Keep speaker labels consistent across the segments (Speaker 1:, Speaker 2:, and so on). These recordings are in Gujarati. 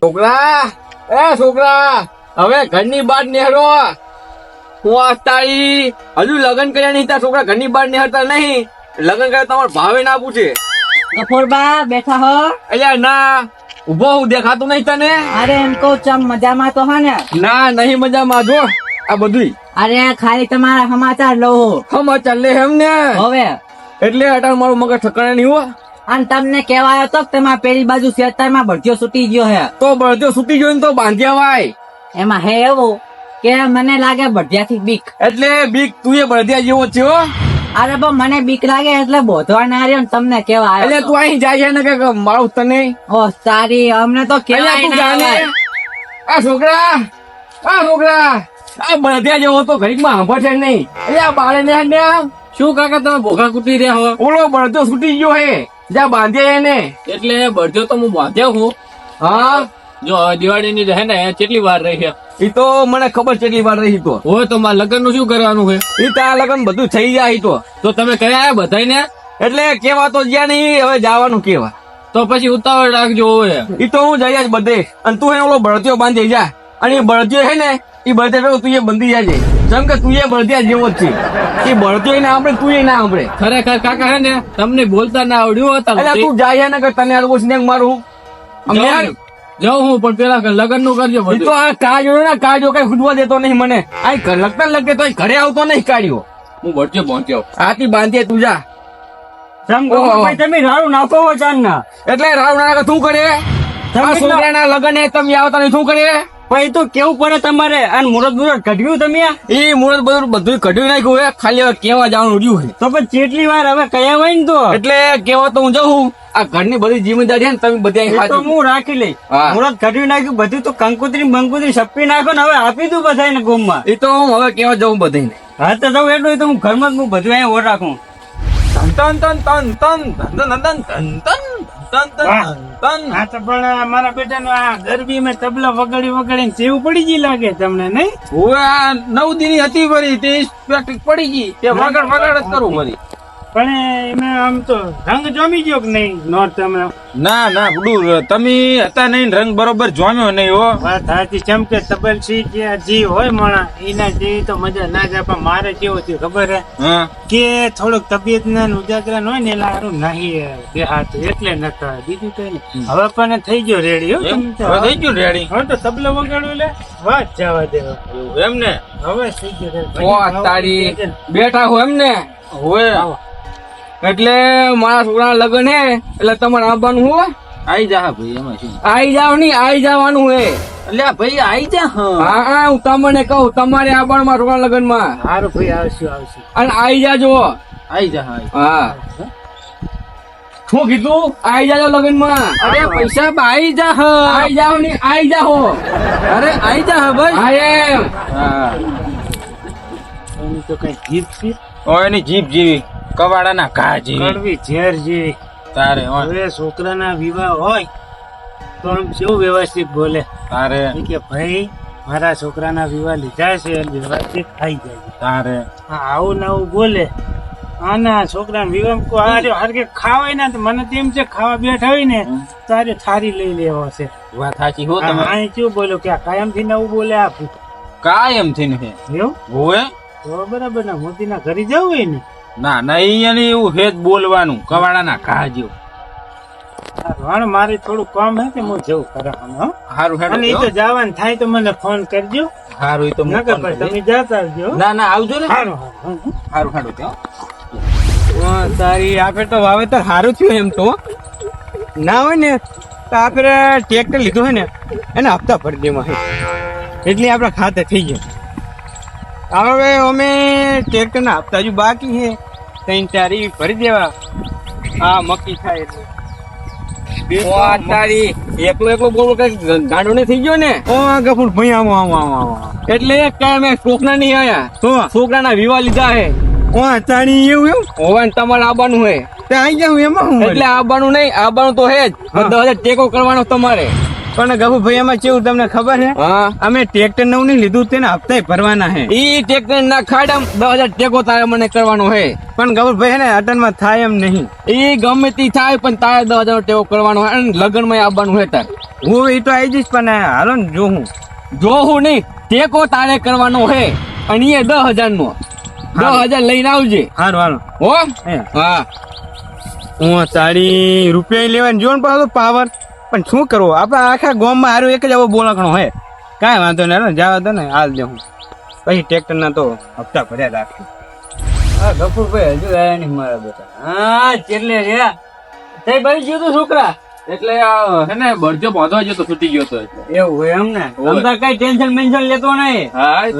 Speaker 1: છોકરા એ છોકરા હવે ઘરની બહાર નેહરો હું તારી હજુ લગ્ન કર્યા નહીં ત્યાં છોકરા ઘરની બહાર નેહરતા નહીં. લગ્ન કર્યા તમારે ભાવે ના પૂછે.
Speaker 2: ગફુરબા બેઠા હો.
Speaker 1: અલ્યા ના ઊભો હું દેખાતું નહીં તને?
Speaker 2: અરે એમ કહું ચમ મજામાં તો હે ને?
Speaker 1: ના નહીં મજામાં જો આ બધું
Speaker 2: અરે ખાલી તમારા સમાચાર લો
Speaker 1: સમાચાર લે એમ ને?
Speaker 2: હવે.
Speaker 1: એટલે અટાણ મારું મગજ ઠકાણે નહીં હો.
Speaker 2: અને તમને કહેવાયો તો કે તમારા પેલી બાજુ ખેતરમાં ભરતીઓ છૂટી ગયો હે.
Speaker 1: તો બળજો સુતી ગયો ને તો બાંધ્યા વાય.
Speaker 2: એમાં હે એવું કે મને લાગે ભઢિયાથી બીક.
Speaker 1: એટલે બીક તું એ બળદિયા જેવો છે
Speaker 2: અરે પણ મને બીક લાગે એટલે બોધવા ના રહ્યો ને તમને કેવા
Speaker 1: એટલે તું અહીં જાય ને કે મારું તને?
Speaker 2: ઓ સારી અમને તો કેવા
Speaker 1: તું જાને આ છોકરા આ છોકરા આ બધા જેવો તો ઘડીકમાં સાંભળશે નહીં. એટલે આ બાળે ને
Speaker 3: શું કાકા તમે ભોગા કૂટી રહ્યા હો?
Speaker 1: ઓલો બળદો છૂટી ગયો હે. જ્યાં બાંધ્યા એને.
Speaker 3: એટલે બળજો તો હું બાંધ્યો હું.
Speaker 1: હા?
Speaker 3: જો દિવાળી ની હે ને કેટલી વાર રહી છે?
Speaker 1: ઈ તો મને ખબર છે કેટલી વાર રહી તો.
Speaker 3: હોય તો મારા લગ્નનું શું કરવાનું છે?
Speaker 1: ઈ તો આ લગન બધું થઈ જાય તો.
Speaker 3: તો તમે કયા બધાને
Speaker 1: એટલે કેવા તો જ્યાં નહીં હવે જવાનું કેવા?
Speaker 3: તો પછી ઉતાવળ રાખજો હોય
Speaker 1: ઈ તો હું જઈ જ બધે. અને તું ઓલો બળતીઓ બાંધી જા. અને એ બળદિયો છે ને એ બળતે ભેગો તું એ બંધી જાજે. જેમ કે તું એ બળતિયા જેવો જ છે. એ બળતીઓ ના આપણે તું એ ના સાંભળે.
Speaker 3: ખરેખર કાકા હે ને તમને બોલતા ના આવડ્યું હતા
Speaker 1: તું. જાય ને કે તને આડવો સ્નેક મારું? અમને
Speaker 3: જાઉં હું પણ પેલા લગનનું કરજો
Speaker 1: તો આ કાજો ને કાજો કઈ ખુદવા દેતો નહીં મને. આ લગતા લગે તો ઘરે આવતો નહીં કાઢ્યો
Speaker 3: હું વચ્ચે પહોંચ્યો
Speaker 1: આથી બાંધીએ તું જા.
Speaker 2: તમે રાડું નાખો હો ચાંદ ના
Speaker 1: એટલે રાવ નાના શું કરે? આ છોકરાના લગન એ તમે આવતા નહીં શું કરે?
Speaker 2: પછી તો કેવું પડે તમારે? અને મુરત મુરત કઢ્યું તમે
Speaker 1: એ મુહૂર્ત બધું બધું કઢ્યું નાખ્યું હવે ખાલી હવે કેવા જવાનું રહ્યું હોય
Speaker 2: તો પણ કેટલી વાર હવે કયા હોય ને તો?
Speaker 1: એટલે કેવા તો હું જઉં આ ઘરની બધી જિમ્મેદારી છે ને તમે બધી
Speaker 2: તો હું રાખી લઈ
Speaker 1: હા.
Speaker 2: મુરત કાઢી નાખ્યું બધું તો કંકુતરી બંકુતરી સપ્પી નાખો ને હવે આપી દઉં બધાને ગોમમાં.
Speaker 1: એ તો હું હવે કેવા જાઉં બધાને.
Speaker 2: હા તો જાઉં એટલું તો હું ઘરમાં જ હું બધું અહીંયા ઓર રાખું.
Speaker 1: તન તન તન તન તન તન તન તન તન. તન. તન તન
Speaker 2: હા તો પણ મારા બેટાનું આ ગરબીમાં તબલા વગાડી વગાડીને ચેવું પડી ગઈ લાગે તમને નહીં?
Speaker 1: આ નવ દિની હતી વળી તે પડી ગઈ. તે વગાડ વગાડ જ કરું વળી.
Speaker 2: પણ એમાં આમ તો રંગ જોમી ગયો કે નહીં? નોર્થ તમે?
Speaker 4: ના ના બડું તમે હતા નહીં રંગ બરોબર જોમ્યો નહીં હો.
Speaker 2: વાત સાચી ચમ કે તબલ સી કે જી હોય માણા એના જેવી તો મજા ના જાય પણ મારે કેવું થયું ખબર હે? કે થોડુંક તબિયત ને ઉજાગરા હોય ને એટલે સારું નહીં દેહાતું એટલે નતા. બીજું કઈ નહીં. હવે પણ થઈ ગયો રેડી હો
Speaker 4: થઈ ગયું રેડી?
Speaker 2: હવે તો તબલો વગાડ્યું લે. વાત જવા દેવા
Speaker 4: એમ ને?
Speaker 2: હવે થઈ ગયો
Speaker 1: તારી બેઠા હો એમ ને?
Speaker 4: હવે
Speaker 1: એટલે મારા છોકરા લગ્ન હે એટલે તમારે આવવાનું હો.
Speaker 4: આઈ જા ભાઈ એમાં શું?
Speaker 1: આઈ જાવ નહીં આઈ જવાનું હે.
Speaker 4: એટલે ભાઈ આઈ જા હા.
Speaker 1: હા હા હું તમને કહું તમારે આવવાનું મારા છોકરા લગ્નમાં
Speaker 2: સારું ભાઈ આવશું આવશું.
Speaker 1: અને આઈ જાજો.
Speaker 4: આઈ જા હા
Speaker 1: હા. શું કીધું? આઈ જાજો લગ્નમાં
Speaker 4: અરે પૈસા આઈ જા
Speaker 1: આઈ જાવ નહીં આઈ જાઓ.
Speaker 4: અરે આઈ જા હા ભાઈ.
Speaker 1: હા એમ.
Speaker 4: હા.
Speaker 2: તો કઈ જીભ છે?
Speaker 4: ઓયની જીભ જેવી. કવાડાના ઘા જેવી
Speaker 2: કડવી ઝેર જેવી
Speaker 4: તારે
Speaker 2: હવે છોકરાના વિવાહ હોય તો આમ કેવું વ્યવસ્થિત બોલે?
Speaker 4: તારે.
Speaker 2: કે ભાઈ મારા છોકરાના વિવાહ લીધા છે વ્યવસ્થિત થઈ જાય
Speaker 4: તારે.
Speaker 2: આવું ને આવું બોલે. આના છોકરાના વિવાહ કો હારે હરકે ખાવાય ના તો મને તેમ છે ખાવા બેઠા હોય ને તારે થારી લઈ લેવો છે.
Speaker 4: વાત સાચી હો તમે.
Speaker 2: આ શું બોલ્યો કે કાયમથી નવું બોલે આપ
Speaker 4: કાયમથી ને
Speaker 2: એવું?
Speaker 4: હોય
Speaker 2: તો બરાબર ના મોતીના ઘરે જવું હોય ને?
Speaker 4: ના ના અહીંયા એવું હેત બોલવાનું કવાડાના ઘા જેવું.
Speaker 2: હારું, મારે થોડું કામ હે કે હું જવું ખરા સારું
Speaker 4: હેડ
Speaker 2: અને એ તો જવાનું થાય તો મને ફોન કરજો.
Speaker 4: હારું એ તો
Speaker 2: નકર પછી તમે જાતા આવજો
Speaker 4: ના ના આવજો ને.
Speaker 2: સારું સારું
Speaker 4: હારું હારું ત્યાં.
Speaker 1: તારી આપે તો વાવેતર સારું થયું એમ તો ના હોય ને તો આપણે ટ્રેક્ટર લીધું હોય ને એને હપ્તા ભરી દેવા એટલે આપણે ખાતે થઈ ગયા. હવે અમે ટ્રેક્ટરના હપ્તા હજુ બાકી છે ત્રણ ચારી ભરી દેવા. આ મક્કી થાય એટલે. એકલો એકલો બોલ કઈ ગાંડો ને થઈ ગયો ને? ઓ ગફુર ભાઈ આવો આવો આવો આવો. એટલે કઈ મેં છોકરા નહીં આયા. તો? છોકરાના વિવાહ લીધા હે. ઓ તારી એવું એમ? હોવા ને તમારે આવવાનું હે. ત્યાં આવી જાઉં એમાં એટલે આવવાનું નહીં આવવાનું તો હે જ. દસ હજાર ટેકો કરવાનો તમારે.
Speaker 5: પણ ગફુભાઈ એમાં કેવું તમને ખબર છે?
Speaker 1: હા.
Speaker 5: અમે ટ્રેક્ટર નવું નહીં લીધું તેને હપ્તા ભરવાના છે.
Speaker 1: ઈ ટ્રેક્ટર ના ખાડા દસ હજાર ટેકો તારે મને કરવાનો હે
Speaker 5: પણ ગફુરભાઈ ને અટનમાં થાય એમ નહીં.
Speaker 1: ઈ ગમે તે થાય પણ તારે દસ હજાર ટેકો કરવાનો હે અને લગ્નમાં આવવાનું હે તાર.
Speaker 5: હું એ તો આવી જઈશ પણ હાલો ને જો હું.
Speaker 1: જો હું નહીં ટેકો તારે કરવાનો હે અને એ દસ હજાર નો દસ હજાર લઈને આવજે.
Speaker 5: હારું હાલો.
Speaker 1: હો?
Speaker 5: હા.
Speaker 1: હું.
Speaker 5: તારી રૂપિયા લેવાની જો ને પાછો પાવર પણ શું કરવું? આપણા આખા ગામમાં હારું એક જ આવો બોલાકણો હે કાંઈ વાંધો નહીં જાવ દો ને હાલ દે હું. પછી ટ્રેક્ટરના તો હપ્તા ભર્યા રાખી
Speaker 2: હા ગફુરભાઈ હજુ આવ્યા નહીં મારા બેટા. હા કેટલે રહ્યા. તે ભાઈ ગયો તો છોકરા?
Speaker 1: એટલે હે ને બળજો બાંધવા જતો તો છૂટી ગયો તો.
Speaker 2: એવું હોય એમ ને. તો કઈ ટેન્શન મેન્શન લેતો નહીં.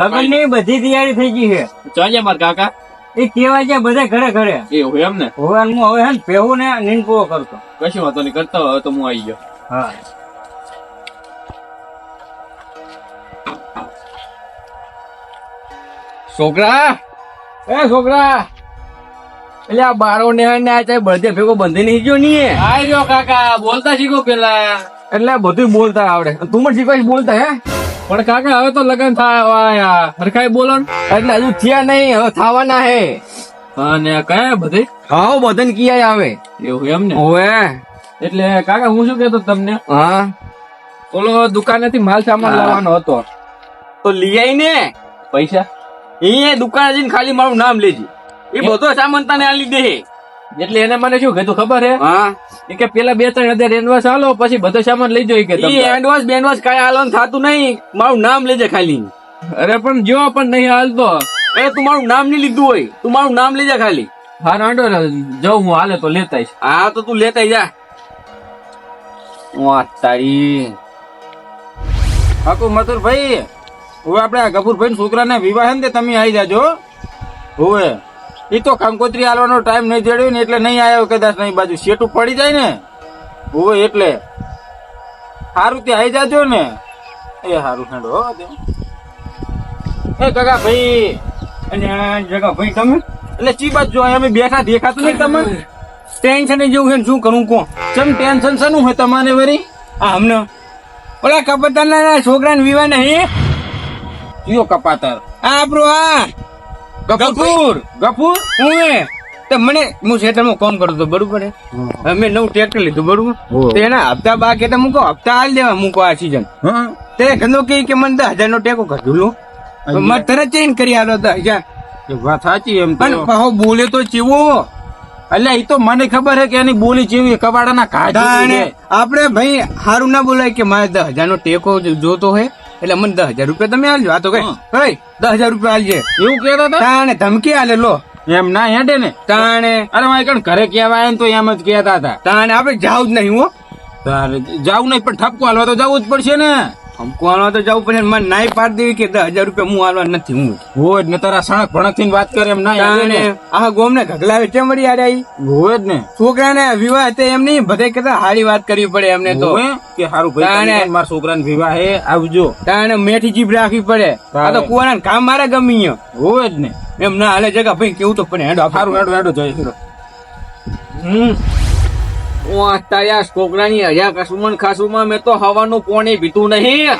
Speaker 2: લગ્નની બધી તૈયારી થઈ ગઈ છે.
Speaker 1: ચાલ્યા માર કાકા?
Speaker 2: એ કેવા છે બધા ઘરે ઘરે.
Speaker 1: એ હોય એમ ને?
Speaker 2: હવે હું હવે હે ને પેવું ને નીંદપો કરતો.
Speaker 1: કશું વાંધો નહીં કરતા હોય તો હું આવી ગયો.
Speaker 2: હા.
Speaker 1: છોકરા! એ છોકરા! એટલે આ બારો ને ને બધે ભેગો બંધી નહીં ગયો નહીં આઈ કાકા બોલતા શીખો પેલા. એટલે બધું બોલતા આવડે. તું પણ શીખવા બોલતા હે? પણ કાકા હવે તો લગન થાય હરખાઈ બોલો ને. એટલે હજુ થયા નહીં હવે થવાના હે. અને કયા બધે? હા બધન કિયા આવે. એવું એમ ને? ઓવે એટલે કાકા હું શું કેતો તમને? હા? ઓલો દુકાનેથી માલ સામાન લાવવાનો હતો. તો લઈ આઈ ને. પૈસા? એ દુકાને જઈને ખાલી મારું નામ લેજે. એ બધો સામાન તને આલી દે એટલે એને મને શું કીધું ખબર હે? હા. કે પેલા બે ત્રણ હજાર એડવાન્સ આલો પછી બધો સામાન લઈ જાય કે એડવાન્સ બેડવાન્સ કઈ હાલવાનું થતું નહીં. મારું નામ લેજે ખાલી. અરે પણ જો પણ નહીં હાલતો. એ તું મારું નામ નહીં લીધું હોય. તું મારું નામ લેજે ખાલી. હા રાંડો જાઉં હું હાલે તો લેતા હા તો તું લેતા જા. તારી
Speaker 4: હાકુ મથુરભાઈ હવે આપણે ગફુરભાઈ છોકરાના વિવાહ ને તમે આવી જાજો. હોવે એ તો કંકોત્રી આલવાનો ટાઈમ નહીં જડ્યો ને એટલે નહીં આવ્યો કદાચ નહીં બાજુ. સેટું પડી જાય ને? હોવે એટલે સારું તે આવી જાજો ને. એ સારું હેડો એ કાકા ભાઈ
Speaker 5: અને જગા ભાઈ તમે?
Speaker 4: એટલે ચી બાજુ અમે બેઠા દેખાતું નહીં તમે
Speaker 5: ટેન્શન જેવું છે શું કરું કો
Speaker 4: ચમ ટેન્શન શાનું હોય તમારે વરી
Speaker 5: આ હમને ઓલા કપતાના છોકરાને વિવાહ નહીં
Speaker 4: કયો કપાતર
Speaker 5: આ આપણો આ. ગફૂર
Speaker 4: ગફૂર.
Speaker 5: હું એ? તો મને હું ખેતરમાં કામ કરતો હતો બરોબર હે? મેં નવું ટ્રેક્ટર લીધું બરોબર? તો એના હપ્તા બાકી કહેતા મૂકો હપ્તા હાલ દેવા મૂકો આ સીઝન તે ગંદો કે કે મને દસ હજાર નો ટેકો કઢું લો. મારે તરત ચેન્જ કરી આલો દસ હજાર.
Speaker 4: વાત સાચી એમ
Speaker 5: પણ બોલે તો ચેવો.
Speaker 4: એટલે એ તો મને ખબર છે કે એની બોલી જેવી કબાડાના
Speaker 5: તાણે આપણે ભાઈ સારું ના બોલાય કે મારે દસ હજાર નો ટેકો જોતો હોય એટલે મને દસ હજાર રૂપિયા તમે આલજો. આ તો કઈ ભાઈ દસ હજાર રૂપિયા આલજે.
Speaker 4: એવું કહેતા હતા?
Speaker 5: તાણે ધમકી આલે લો.
Speaker 4: એમ ના હેડે ને.
Speaker 5: તાણે
Speaker 4: અરે મારે કણ ઘરે કહેવાય ને તો એમ જ કહેતા હતા.
Speaker 5: તાણે આપણે જાવ જ નહીં હો.
Speaker 4: તારે જાવ નહીં પણ ઠપકો હાલવા તો જવું જ પડશે ને.
Speaker 5: હમકો આલવા તો જવું પડે મને નાઈ પાડી દેવી કે દસ હજાર રૂપિયા હું આલવા નથી હું.
Speaker 4: હોય જ ને તારા સણક ભણકથી વાત કરે એમ ના ને.
Speaker 5: આ ગોમ ને ઘગલાવે કેમ મળી આડે આવી
Speaker 4: હોય જ ને.
Speaker 5: છોકરાને વિવાહ તે એમ નહીં બધે કહેતા સારી વાત કરવી પડે એમને તો.
Speaker 4: કે સારું ભાઈ મારા છોકરાને વિવાહ હે આવજો.
Speaker 5: તાણે મેઠી જીભ રાખવી પડે. આ તો. કુવાના કામ મારે ગમી.
Speaker 4: હોય જ ને.
Speaker 5: એમ ના હાલે જગા ભાઈ કેવું તો પણ હેડો
Speaker 4: સારું હેડો હેડો હેડો
Speaker 5: હમ.
Speaker 1: આ છોકરાની હજા કસુમન ખાસુમાં મેં તો હવાનું પોણી પીતું નહીં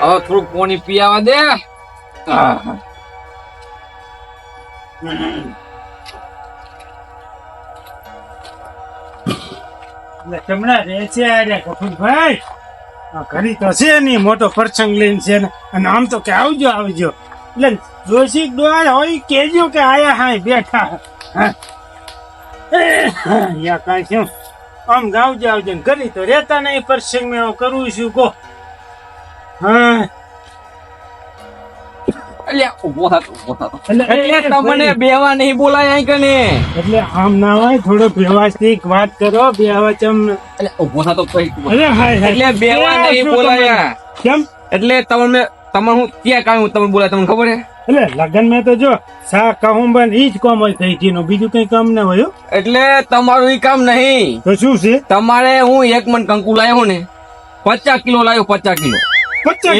Speaker 1: હવે થોડું પોણી પીવા દે
Speaker 2: ચમડા રે છે અરે કપૂરભાઈ ઘડી તો છે નહીં મોટો પ્રસંગ લઈને છે ને અને આમ તો કે આવજો આવજો એટલે દ્વાર હોય કેજો કે આયા હાય બેઠા હા યા કાંઈ આમ ગાવજે આવજે ને તો રહેતા નહીં પ્રસંગ મેં કરું છું કો હા.
Speaker 1: તમને બેવા નહીં બોલાય અહીં કને?
Speaker 2: એટલે આમ ના હોય થોડો વ્યવસ્થિત વાત કરો બેવા વચમ
Speaker 1: એટલે ઊભો થા તો પછી.
Speaker 2: અરે હાય હાય.
Speaker 1: એટલે બેવા નહીં બોલાયા
Speaker 2: તમે- કેમ?
Speaker 1: એટલે તમે તમે હું ક્યાં કામ તમે બોલાય તમને ખબર હે?
Speaker 2: એટલે લગન મેં તો જો સા કહું બન ઈ જ કામ હોય થઈ ગયું બીજું કઈ કામ ના હોય
Speaker 1: એટલે તમારું ઈ કામ નહીં.
Speaker 2: તો શું છે?
Speaker 1: તમારે હું એક મન કંકુ લાવ્યો ને પચાસ કિલો લાવ્યો પચાસ કિલો.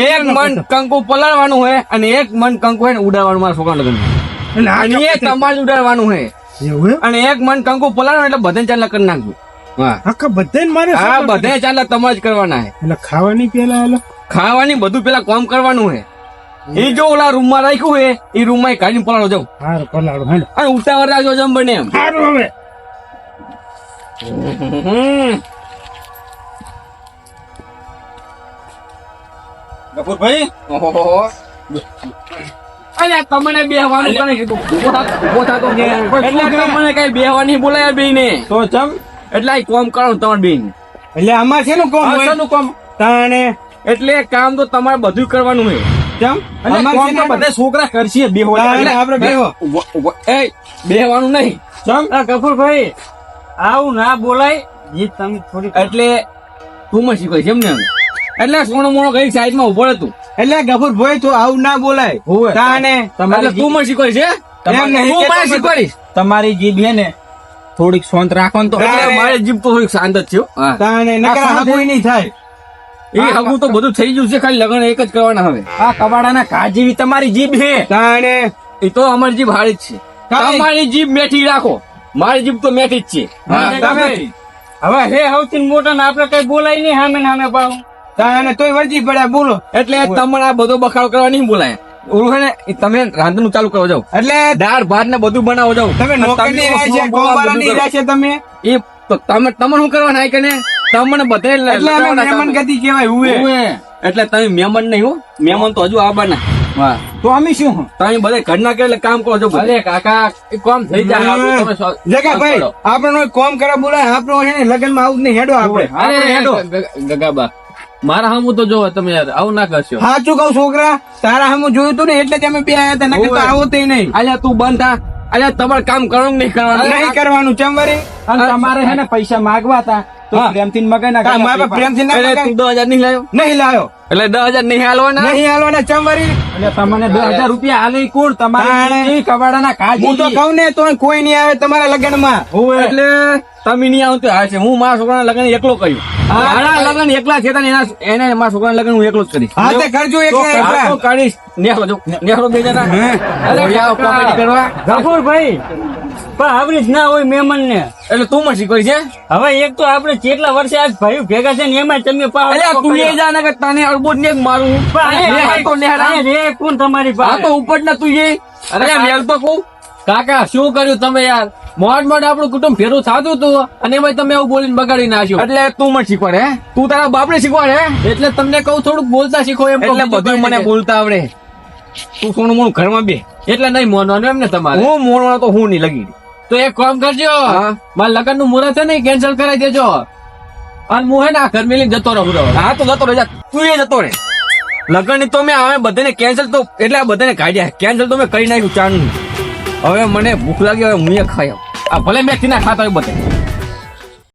Speaker 1: એક મન. કંકુ પલાળવાનું હોય અને એક મન કંકુ હોય ને ઉડાડવાનું મારા છોકરા લગ્ન અને એ તમારે ઉડાડવાનું હે.
Speaker 2: એવું
Speaker 1: અને એક મન કંકુ પલાળવાનું એટલે બધાને ચાલ કરી નાખજો. હા.
Speaker 2: આખા બધાને મારે
Speaker 1: હા
Speaker 2: સપોર્ટ
Speaker 1: બધા ચાલે તમારે જ કરવાના હે.
Speaker 2: એટલે ખાવાની પેલા
Speaker 1: ખાવાની બધું પેલા કામ કરવાનું હે. એ જો ઓલા રૂમમાં રાખ્યું હે એ રૂમમાં કાઢીને પલાળો જાઉં.
Speaker 2: હારું પલાળો હેડ
Speaker 1: અને ઉતાવળ રાખજો જમ બને એમ.
Speaker 2: હારું હવે.
Speaker 4: ગફુરભાઈ?
Speaker 1: તમને બેહવાનું કોને કીધું? ઊભો થાતો. એટલે તમને કઈ બેહવાની બોલાયા બેયને.
Speaker 4: તો ચમ?
Speaker 1: એટલે કોમ કરો તમારે બેયને.
Speaker 5: એટલે આમાં છે કોમ
Speaker 4: કોમ
Speaker 5: હોય?
Speaker 4: કામ?
Speaker 5: તાણે?
Speaker 1: એટલે કામ તો તમારે બધું કરવાનું
Speaker 5: આમાં
Speaker 4: કામ?
Speaker 5: શેનું
Speaker 4: તો બધા છોકરા કરશે બે
Speaker 5: આપણે બેહો.
Speaker 1: ઉભો- ઉભો- એ બેહવાનું નહીં.
Speaker 4: ચમ?
Speaker 2: કપૂરભાઈ આવું ના બોલાય. તમે થોડી
Speaker 1: એટલે તું માં શીખવાય છે એમ. ને? એટલે સોનો મોણો કઈ સાઈડમાં ઊભો હતું
Speaker 5: એટલે ગફુર ભાઈ તું આવું ના બોલાય. તાને
Speaker 1: તમારે તું માં શીખવાય છે? શીખવાડીશ?
Speaker 4: તમારી જીભ છે ને થોડીક શાંત રાખો ને તો.
Speaker 1: મારી જીભ તો થોડીક શાંત જ છે હો. હા.
Speaker 5: નકર
Speaker 4: આ
Speaker 5: નહીં થાય.
Speaker 1: એ હગું તો બધું થઈ ગયું છે ખાલી લગન એક જ કરવાના હવે.
Speaker 4: આ કબાડાના ઘા જેવી તમારી જીભ છે?
Speaker 5: તાણે.
Speaker 1: એ તો અમારી જીભ હારી જ છે. તમારી જીભ મેઠી રાખો. મારી જીભ તો મેઠી જ છે.
Speaker 2: હવે હે સૌથી મોટા ને આપડે કઈ બોલાય નહીં સામે સામે પાછું
Speaker 5: તાણે તોય વર્જી પડ્યા બોલો.
Speaker 1: એટલે તમને આ બધો બખાડો કરવા નહીં બોલાય. ઓળખે ને તમે રાંધણું ચાલુ કરવા જાવ
Speaker 5: એટલે
Speaker 1: દાળ ભાત ને બધું બનાવો જાવ
Speaker 5: તમે
Speaker 1: તમે
Speaker 5: તમે.
Speaker 1: એ તમે તમને શું કરવાના કે તમને બધે
Speaker 5: એટલે અમે મહેમાન ગતિ કહેવાય
Speaker 1: ઉવે. એટલે તમે મહેમાન નહીં હો. મહેમાન તો હજુ આવવાના.
Speaker 4: તો અમે શું
Speaker 1: તમે બધા ઘરના કેટલે કામ કરો છો ભલે કાકા એ કામ થઈ જાય.
Speaker 5: જગા ભાઈ આપણો કોમ કરવા બોલાય આપણો છે ને લગ્નમાં આવું નહીં હેડો આપણે.
Speaker 1: અરે હેડો. ગગાબા. મારા હામું તો જોવો તમે યાર આવું ના કરશો.
Speaker 5: સાચું કહું છોકરા તારા હમું જોયું તું ને એટલે જ અમે બે આયા હતા નકર તો આવો તે નહીં.
Speaker 1: અલ્યા તું બંધ થા. અલ્યા તમારે કામ કરવાનું નહીં કરવાનું?
Speaker 5: નહીં કરવાનું ચમવરી
Speaker 4: અને તમારે હે ને પૈસા માગવા હતા તો. પ્રેમથી મગાઈ
Speaker 5: કા મારા પ્રેમથી ના
Speaker 1: એટલે? તું દસ હજાર નહીં લાવ્યો
Speaker 5: નહીં લાયો.
Speaker 1: એટલે દસ હજાર નહીં હાલવાના?
Speaker 5: નહીં હાલવાના ચમવરી
Speaker 4: એટલે તમને દસ હજાર રૂપિયા હાલે કોણ તમારે કબાડાના ઘા
Speaker 5: હું તો
Speaker 4: કઉ
Speaker 5: કહું ને તો કોઈ નહીં આવે તમારા લગ્નમાં
Speaker 1: એટલે તમે નહીં આવતો હા છે. હું મારા છોકરાના લગ્ન એકલો કર્યું. મારા લગ્ન એકલા છે તને એના એને મારા છોકરાના લગ્ન હું એકલો જ કરીશ.
Speaker 5: હા તે કરજો એક
Speaker 1: તો
Speaker 5: ને એક
Speaker 1: કાકો નેહરો જો નેહરો બે જણા. અરે આવો કોમેડી કરવા.
Speaker 2: કપૂરભાઈ પણ આપડે જ ના હોય મહેમાન ને
Speaker 1: એટલે તું મસી શીખવાડી છે?
Speaker 2: હવે એક તો આપણે કેટલા વર્ષે આજ ભાઈ ભેગા છે ને એમાં તમે
Speaker 1: અલ્યા તું એ જા કે તને અડબો ને મારું. નેહર તો નેહરા.
Speaker 2: રે કોણ તમારી પાસે?
Speaker 1: તો ઉપર ના તું એ. અરે મેલ તો કહું. કાકા શું કર્યું તમે યાર? મોડ મોડ આપણું કુટુંબ ફેરું થતું હતું અને એમાં તમે એવું બોલીને બગાડી નાખ્યું. એટલે તું મને શીખવાડે તું તારા બાપને શીખવાડે એટલે તમને કહું થોડુંક બોલતા શીખો એમ એટલે બધું મને બોલતા આવડે. તું સોનું મોનું ઘરમાં બે. એટલે નહીં મોનવાનું એમ ને તમારે? હું મોનવાનો તો હું નહીં લગી તો એક કામ કરજો. મારા લગ્નનું મુહૂર્ત છે ને કેન્સલ કરાવી દેજો. અને હું હે ને આ ઘર મેલી જતો રહું. હા તો જતો રહે તું એ જતો રહે. લગ્નની તો મેં આવે બધાને કેન્સલ તો એટલે બધાને કાઢ્યા. કેન્સલ તો મેં કરી નાખ્યું ચાનું હવે મને ભૂખ લાગી, હવે હું એ ખાઈ આવું. આ ભલે મેં ના ખાતા હોય બધે